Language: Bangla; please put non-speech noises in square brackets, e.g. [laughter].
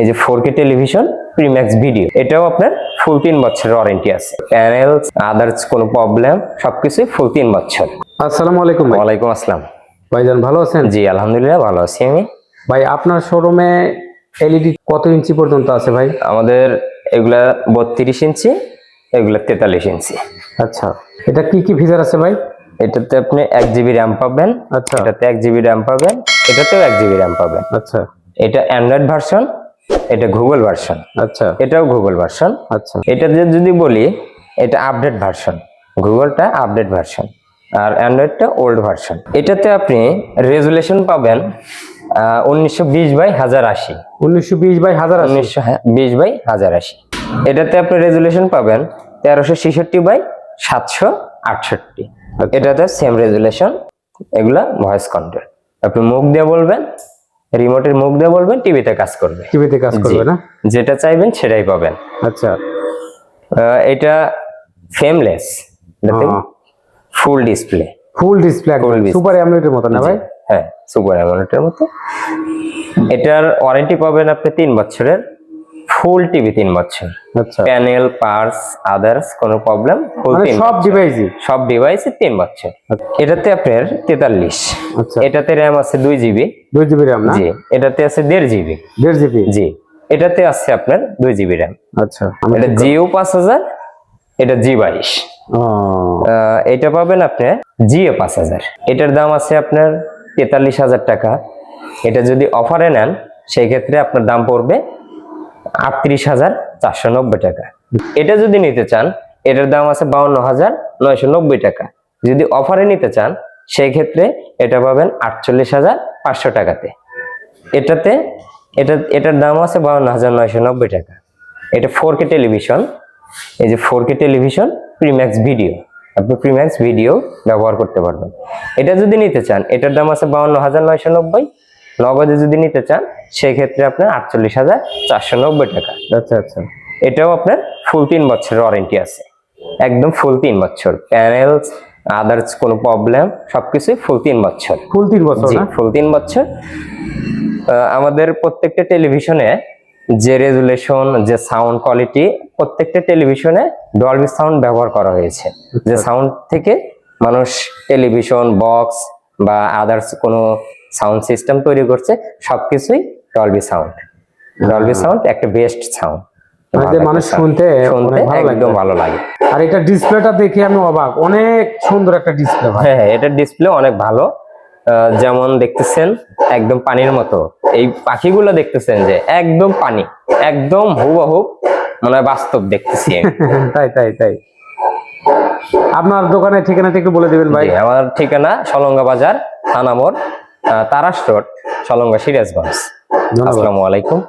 এই যে four K television Primax video এটাও আপনার ফুল তিন বছরের ওয়ারেন্টি আছে। প্যানেল আদার্স কোনো প্রবলেম সবকিছুই ফুল তিন বছর। আসসালামু আলাইকুম ওয়ালাইকুম আসসালাম। ভাইজান ভালো আছেন? জি আলহামদুলিল্লাহ ভালো আছি আমি। ভাই আপনার শোরুমে এলইডি কত ইঞ্চি পর্যন্ত আছে ভাই? আমাদের এগুলা বত্রিশ ইঞ্চি এগুলা তেতাল্লিশ ইঞ্চি। আচ্ছা এটা কি কি ফিচার আছে ভাই? এটাতে আপনি এক জিবি র্যাম পাবেন। আচ্ছা। এটাতে এক জিবি র্যাম পাবেন এটাতেও এক জিবি র্যাম পাবেন। আচ্ছা। এটা অ্যান্ড্রয়েড ভার্সন এটা গুগল ভার্সন আচ্ছা। এটাও গুগল ভার্সন আচ্ছা। এটাতে যদি বলি এটা আপডেট ভার্সন গুগলটা আপডেট ভার্সন আর অ্যান্ড্রয়েডটা ওল্ড ভার্সন এটাতে আপনি রেজুলেশন পাবেন উনিশশো বিশ বাই হাজার আশি। উনিশশো বিশ বাই হাজার উনিশশো বিশ বাই হাজার আশি। এটাতে আপনি রেজুলেশন পাবেন তেরোশো ছেষট্টি বাই সাতশো আটষট্টি। আচ্ছা। এটাতে সেম রেজুলেশন এগুলা ভয়েস কন্ট্রোল আপনি মুখ দিয়ে বলবেন রিমোটের মুখ দিয়ে বলবেন টিভিতে কাজ করবে। টিভিতে কাজ করবে না? যেটা চাইবেন সেটাই পাবেন। আচ্ছা। এটা ফেমলেস হ্যাঁ। Full display full display. Super অ্যামোলেডের মতো না ভাই? হ্যাঁ সুপার অ্যামোলেডের মতো। এটার ওয়ারেন্টি পাবেন আপনি তিন বছরের। ফুল টিভি তিন বছর। আচ্ছা। প্যানেল পার্স আদার্স কোনো প্রবলেম ফুল মানে সব বছর। ডিভাইসই সব ডিভাইসে তিন বছর। এটাতে আপনার তেতাল্লিশ। আচ্ছা। এটাতে র্যাম আছে দুই জিবি দুই জিবি র্যাম জি এটাতে আছে দেড় জিবি দেড় জিবি জি এটাতে আছে আপনার দুই জিবি র্যাম আচ্ছা। এটা জিও পাঁচ হাজার এটা জি বাইশ। এটা পাবেন আপনি জিও পাঁচ হাজার। এটার দাম আছে আপনার তেতাল্লিশ হাজার টাকা। এটা যদি অফারে নেন সেই ক্ষেত্রে আপনার দাম পড়বে আটত্রিশ হাজার চারশো নব্বই টাকা। এটা যদি নিতে চান, এটার দাম আছে বাউন্ন হাজার নয়শো নব্বই টাকা। যদি অফারে নিতে চান সেই ক্ষেত্রে এটা পাবেন আটচল্লিশ হাজার পাঁচশো টাকাতে। এটাতে, এটা, এটার দাম আছে বাউন্ন হাজার নয়শো নব্বই টাকা। এটা ফোর কে টেলিভিশন। এই যে four K television Primax video আপনি প্রিম্যাক্স ভিডিও ব্যবহার করতে পারবেন। এটা যদি নিতে চান, এটার দাম আছে বাউন্ন হাজার নয়শো নব্বই। নগদে যদি নিতে চান সেই ক্ষেত্রে আপনার আটচল্লিশ হাজার চারশো নব্বই টাকা। আচ্ছা আচ্ছা। এটাও আপনার ফুল তিন বছরের ওয়ারেন্টি আছে। একদম ফুল তিন বছর। প্যানেলস আদার্স কোনো প্রবলেম সবকিছুই ফুল তিন বছর। ফুল তিন বছর ফুল তিন বছর। আমাদের প্রত্যেকটা টেলিভিশনে যে রেজুলেশন যে সাউন্ড কোয়ালিটি প্রত্যেকটা টেলিভিশনে ডলবি সাউন্ড ব্যবহার করা হয়েছে। যে সাউন্ড থেকে মানুষ টেলিভিশন বক্স বা আদার্স কোনো সাউন্ড সিস্টেম তৈরি করছে সবকিছুই ডলবি সাউন্ড ডলবি সাউন্ড একটা বেস্ট সাউন্ড মানে যে মানুষ শুনতে শুনতে একদম ভালো লাগে। আর এটা ডিসপ্লেটা দেখে আমি অবাক। অনেক সুন্দর একটা ডিসপ্লে হ্যাঁ। হ্যাঁ ডিসপ্লে অনেক ভালো। যেমন দেখতেছেন একদম পানির মতো। এই পাখিগুলো দেখতেছেন যে একদম পানি একদম হুবহু মানে বাস্তব দেখতেছি [laughs] তাই তাই তাই। আপনার দোকানের ঠিকানাটা একটু বলে দিবেন ভাই। আমার ঠিকানা সলঙ্গা বাজার থানামোর তারাস রোড সলঙ্গা সিরাজগঞ্জ। আসসালামু আলাইকুম।